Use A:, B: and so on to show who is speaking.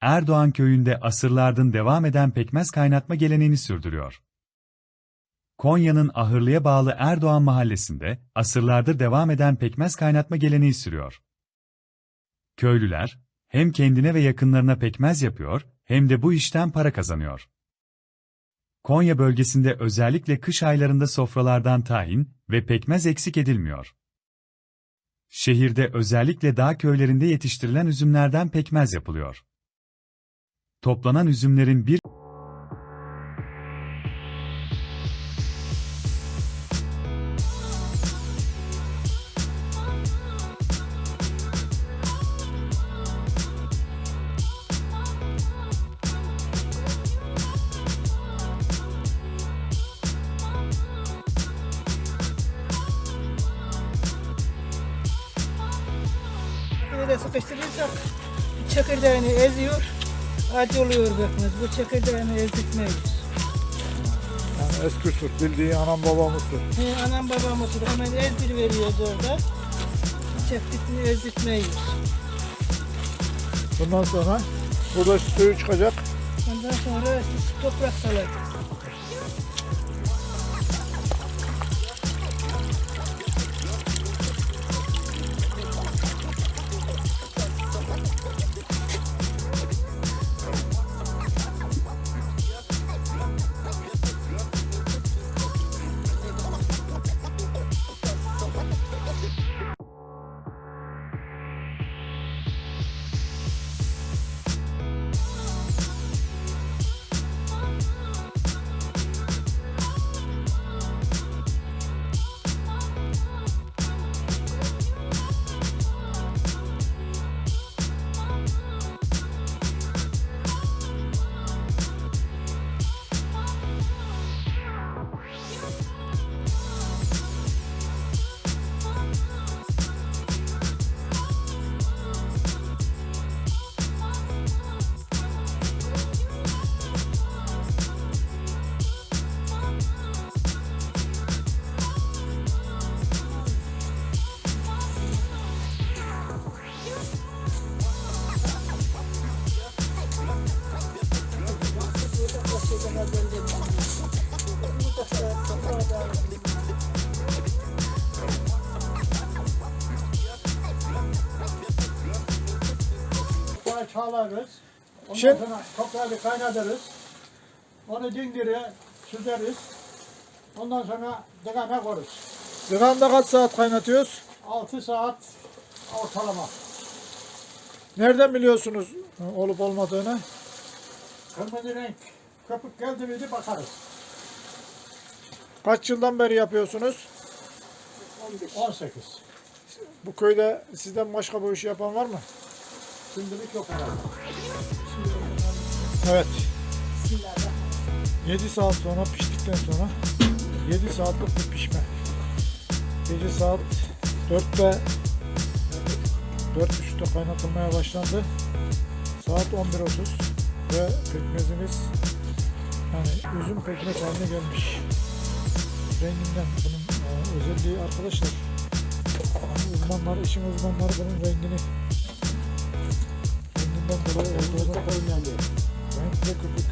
A: Erdoğan köyünde asırlardır devam eden pekmez kaynatma geleneğini sürdürüyor. Konya'nın Ahırlı'ya bağlı Erdoğan mahallesinde asırlardır devam eden pekmez kaynatma geleneği sürüyor. Köylüler hem kendine ve yakınlarına pekmez yapıyor hem de bu işten para kazanıyor. Konya bölgesinde özellikle kış aylarında sofralardan tahin ve pekmez eksik edilmiyor. Şehirde özellikle dağ köylerinde yetiştirilen üzümlerden pekmez yapılıyor. Toplanan üzümlerin bir
B: de sıkıştırırsak çekirdeğini eziyor, acı oluyor pekmez. Bu çekirdeğini ezdirtmeyiz.
C: Yani eski usul bildiği anam babam usul.
B: He, anam babam oturup hemen ezdir veriyoruz orada. Çektikini ezdirtmeyiz.
C: Bundan sonra burada suyu çıkacak.
B: Ondan sonra toprak salacağız.
D: Sonra çağlarız. Ondan
C: Şimdi-
D: sonra toprağı bir kaynatırız. Onu dindire, süzeriz. Ondan sonra dikene koruz.
C: Dıranda kaç saat kaynatıyoruz?
D: 6 saat ortalama.
C: Nereden biliyorsunuz olup olmadığını?
D: Kırmızı renk köpük geldi miydi bakarız.
C: Kaç yıldan beri yapıyorsunuz?
D: 18.
C: Bu köyde sizden başka bu işi yapan var mı?
D: Şimdilik yok herhalde.
C: Evet. 7 saat sonra piştikten sonra 7 saatlik bir pişme. Gece saat 4'te 4.30'da kaynatılmaya başlandı. Saat 11.30 ve pekmezimiz yani üzüm pekmez haline gelmiş. Renginden bunun e, özelliği arkadaşlar. Yani uzmanlar, işin uzmanları bunun rengini renginden dolayı olduğunu
D: koymayan
C: renk ve köpük